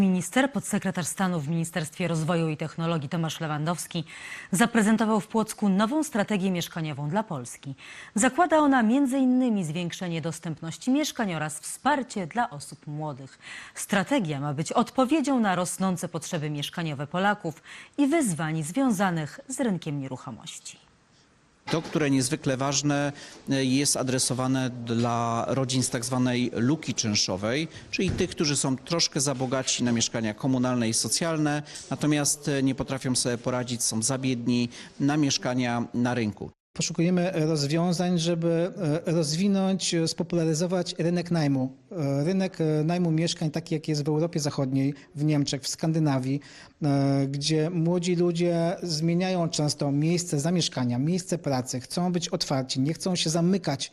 Minister, podsekretarz stanu w Ministerstwie Rozwoju i Technologii Tomasz Lewandowski zaprezentował w Płocku nową strategię mieszkaniową dla Polski. Zakłada ona m.in. zwiększenie dostępności mieszkań oraz wsparcie dla osób młodych. Strategia ma być odpowiedzią na rosnące potrzeby mieszkaniowe Polaków i wyzwań związanych z rynkiem nieruchomości. To, które niezwykle ważne, e, jest adresowane dla rodzin z tak zwanej luki czynszowej, czyli tych, którzy są troszkę za bogaci na mieszkania komunalne i socjalne, natomiast e, nie potrafią sobie poradzić, są za biedni na mieszkania na rynku. Poszukujemy rozwiązań, żeby e, rozwinąć, e, spopularyzować rynek najmu. E, Rynek najmu mieszkań, taki jak jest w Europie Zachodniej, w Niemczech, w Skandynawii, gdzie młodzi ludzie zmieniają często miejsce zamieszkania, miejsce pracy, chcą być otwarci, nie chcą się zamykać